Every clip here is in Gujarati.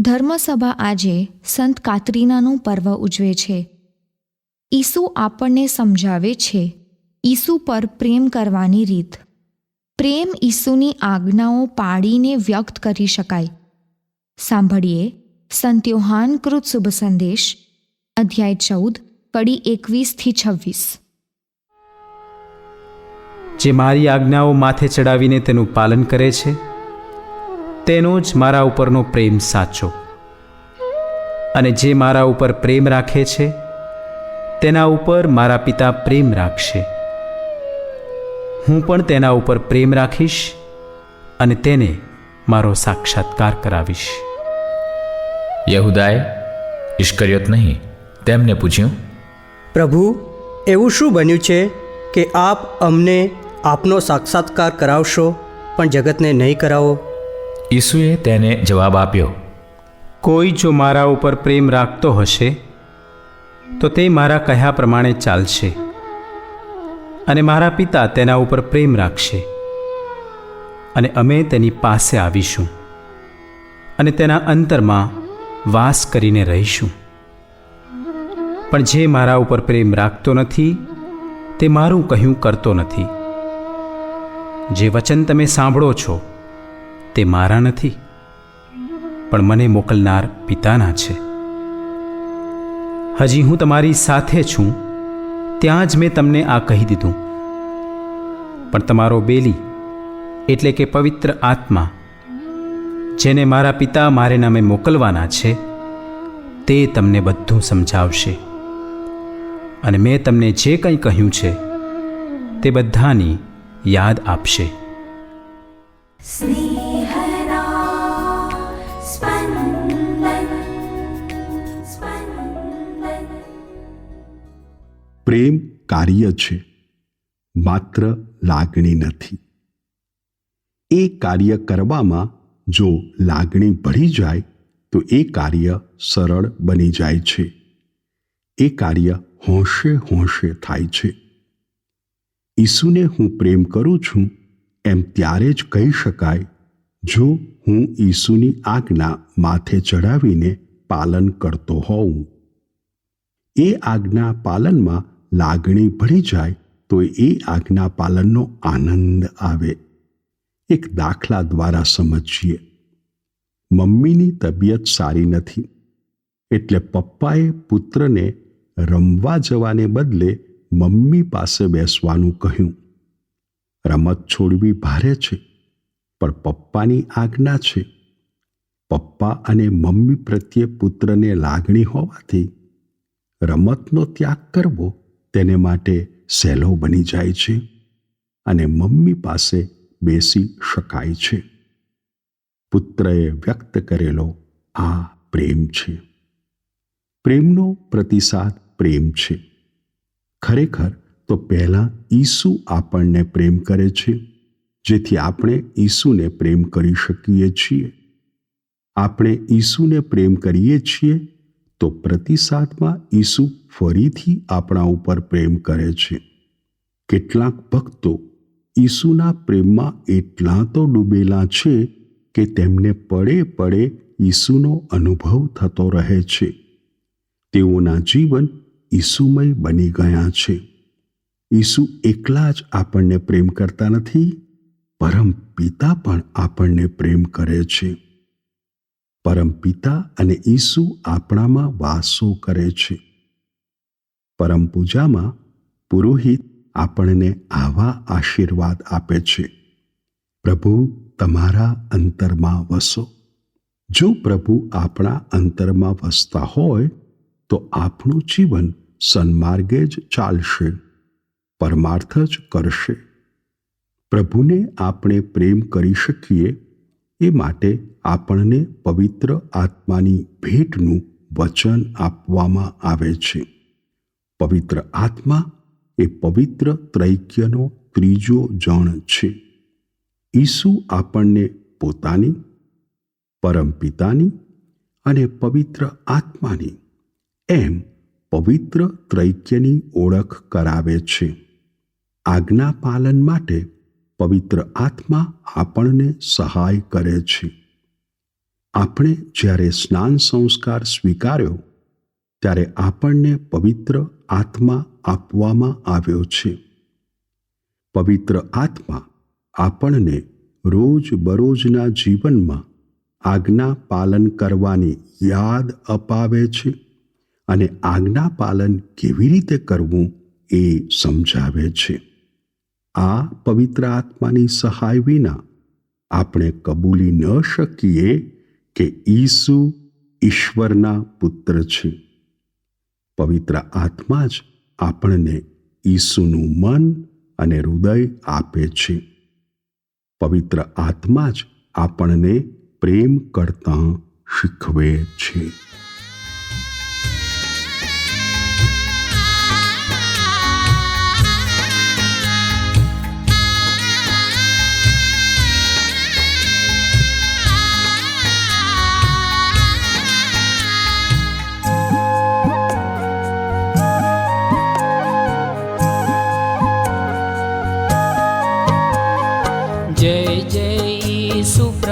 ધર્મસભા આજે સંત કાતરીનાનું પર્વ ઉજવે છે. ઈસુ આપણને સમજાવે છે. ઈસુ પર પ્રેમ કરવાની રીત. પ્રેમ ઈસુની આજ્ઞાઓ પાડીને વ્યક્ત કરી શકાય. સાંભળીએ સંત યોહાનકૃત શુભ સંદેશ, અધ્યાય ચૌદ, કડી એકવીસથી છવ્વીસ. જે મારી આજ્ઞાઓ માથે ચડાવીને તેનું પાલન કરે છે તેનો જ મારા ઉપરનો પ્રેમ સાચો. અને જે મારા ઉપર પ્રેમ રાખે છે તેના ઉપર મારા પિતા પ્રેમ રાખશે. હું પણ તેના ઉપર પ્રેમ રાખીશ અને તેને મારો સાક્ષાત્કાર કરાવીશ. યહુદાએ ઈશ્કર્યોત નહીં તેમને પૂછ્યું પ્રભુ એવું શું બન્યું છે કે આપ અમને આપનો સાક્ષાત્કાર કરાવશો પણ જગતને નહીં કરાવો? ઈસુએ તેને જવાબ આપ્યો, કોઈ જો મારા ઉપર પ્રેમ રાખતો હશે, તો તે મારા કહ્યા પ્રમાણે ચાલશે અને મારા પિતા તેના ઉપર પ્રેમ રાખશે અને અમે તેની પાસે આવીશું અને તેના અંતરમાં વાસ કરીને રહીશું. પણ જે મારા ઉપર પ્રેમ રાખતો નથી, તે મારું કહ્યું કરતો નથી. જે વચન તમે સાંભળો છો તે મારા નથી, પણ મને મોકલનાર પિતાના છે. હજી હું તમારી સાથે છું, ત્યાં જ મેં તમને આ કહી દીધું. પણ તમારો બેલી એટલે કે પવિત્ર આત્મા, જેને મારા પિતા મારે નામે મોકલવાના છે, તે તમને બધું સમજાવશે. અને મેં તમને જે કંઈ કહ્યું છે, તે બધાની યાદ આપશે. સ્નેહ પ્રેમ કાર્ય છે, માત્ર લાગણી નથી. એ કાર્ય કરવામાં જો લાગણી ભળી જાય, તો એ કાર્ય સરળ બની જાય છે. એ કાર્ય હોંશે હોંશે થાય છે. ઈસુને હું પ્રેમ કરું છું, એમ ત્યારે જ કહી શકાય, જો હું ઈસુની આજ્ઞા માથે ચડાવીને પાલન કરતો હોઉં. એ આજ્ઞા પાલનમાં લાગણી ભળી જાય તો એ આજ્ઞા પાલનનો આનંદ આવે. એક દાખલા દ્વારા સમજીએ. મમ્મીની તબિયત સારી નથી. એટલે પપ્પાએ પુત્રને રમવા જવાને બદલે મમ્મી પાસે બેસવાનું કહ્યું. રમત છોડવી ભારે છે, પણ પપ્પાની આજ્ઞા છે. પપ્પા અને મમ્મી પ્રત્યે પુત્રને લાગણી હોવાથી રમતનો ત્યાગ કરવો તેને માટે સહેલો બની જાય છે અને મમ્મી પાસે બેસી શકાય છે. પુત્રએ વ્યક્ત કરેલો આ પ્રેમ છે. પ્રેમનો પ્રતિસાદ પ્રેમ છે. ખરેખર તો પહેલાં ઈસુ આપણને પ્રેમ કરે છે, જેથી આપણે ઈસુને પ્રેમ કરી શકીએ છીએ. આપણે ઈસુને પ્રેમ કરીએ છીએ તો પ્રતિસાદમાં ઈસુ ફરીથી આપણા ઉપર પ્રેમ કરે છે. કેટલાક ભક્તો ઈસુના પ્રેમમાં એટલા તો ડૂબેલા છે કે તેમને પડે પડે ઈસુનો અનુભવ થતો રહે છે. તેઓના જીવન ઈસુમય બની ગયા છે. ઈસુ એકલા જ આપણને પ્રેમ કરતા નથી, પરમ પિતા પણ આપણને પ્રેમ કરે છે. પરમ પિતા અને ઈસુ આપણામાં વાસો કરે છે. પરમ પૂજામાં પુરોહિત આપણને આવા આશીર્વાદ આપે છે. પ્રભુ, તમારા અંતરમાં વસો. જો પ્રભુ આપણા અંતરમાં વસતા હોય, તો આપણું જીવન સન્માર્ગે જ ચાલશે. પરમાર્થ જ કરશે. પ્રભુને આપણે પ્રેમ કરી શકીએ એ માટે આપણને પવિત્ર આત્માની ભેટનું વચન આપવામાં આવે છે. પવિત્ર આત્મા એ પવિત્ર ત્રૈક્યનો ત્રીજો જણ છે. ઈસુ આપણને પોતાની પરમપિતાની અને પવિત્ર આત્માની એમ પવિત્ર ત્રૈક્યની ઓળખ કરાવે છે. આજ્ઞા પાલન માટે પવિત્ર આત્મા આપણને સહાય કરે છે. આપણે જ્યારે સ્નાન સંસ્કાર સ્વીકાર્યો, ત્યારે આપણને પવિત્ર આત્મા આપવામાં આવ્યો છે. પવિત્ર આત્મા આપણને રોજ બરોજના જીવનમાં આજ્ઞા પાલન કરવાની યાદ અપાવે છે અને આજ્ઞા પાલન કેવી રીતે કરવું એ સમજાવે છે. આ પવિત્ર આત્માની સહાય વિના આપણે કબૂલી ન શકીએ કે ઈસુ ઈશ્વરના પુત્ર છે. પવિત્ર આત્મા જ આપણને ઈસુનું મન અને હૃદય આપે છે. પવિત્ર આત્મા જ આપણને પ્રેમ કરતાં શીખવે છે.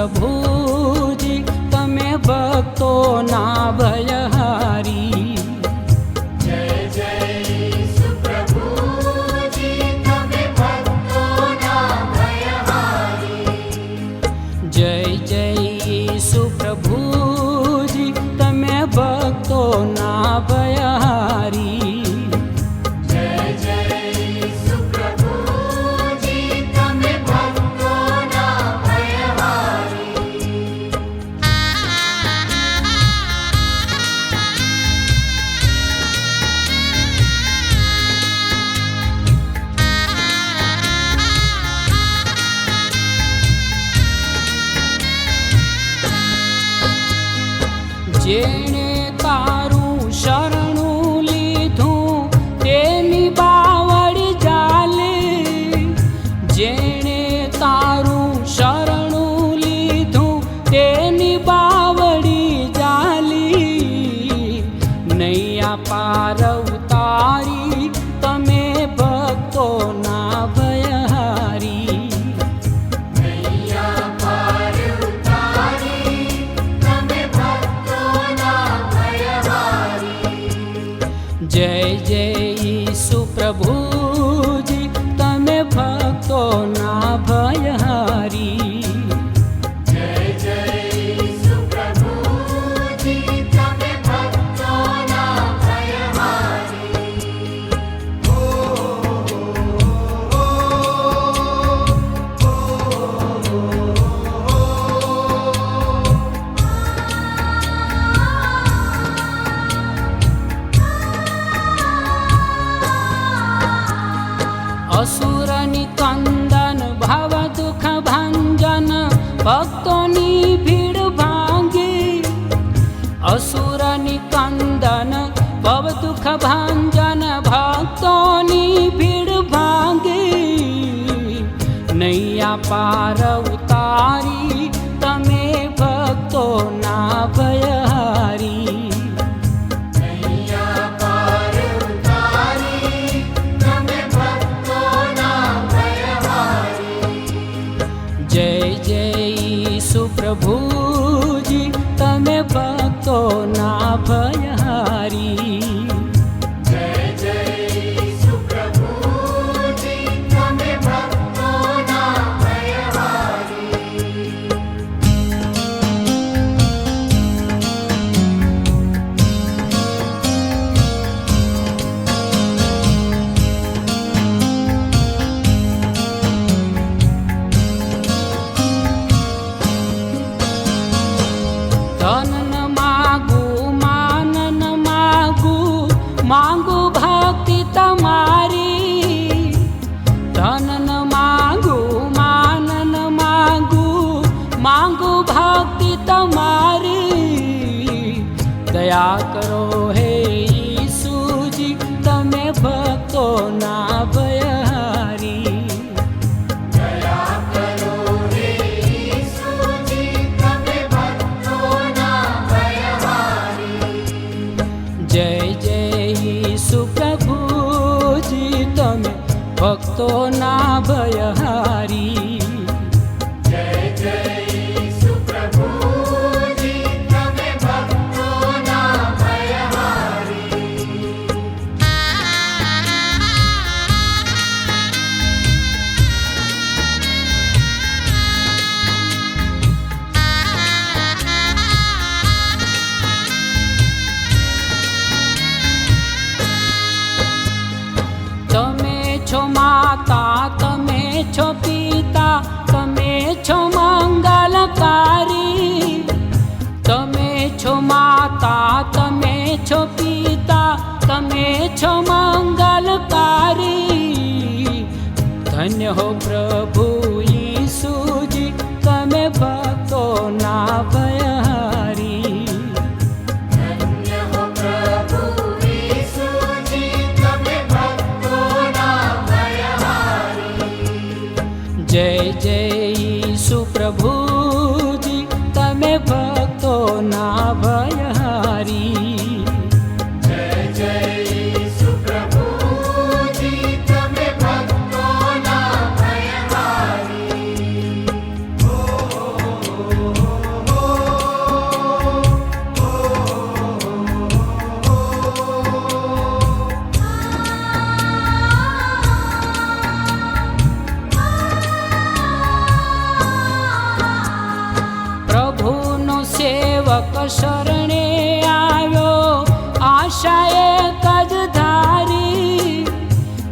પ્રભુજી તમે ભક્તો ના ભયહારી જય જય ઈસુ પ્રભુજી તમે ભક્તો ના જેણે असुर नन्दन भुख भञ्जन भक्तोनि भीर् भङ्गी असुर कन्दन भुख भञ्जन भक्तोनि भीड भाङ्गी नैया पार उतारि மாங்கோ ભક્તોના ભયહારી છો માતા તમે છો પિતા તમે છો મંગલકારી ધન્ય હો પ્રભુ ઈસુજી તમે ભક્તો ના ભયહારી જય જય ઈસુ પ્રભુજી તમે ભક્તો ના ભયહારી શરણે આવ્યો. આશાએ કજ ધારી.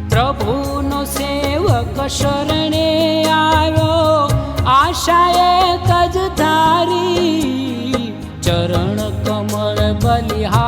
પ્રભુનો સેવક શરણે આવ્યો. આશાએ કજ ધારી. ચરણ કમળ બલિહારી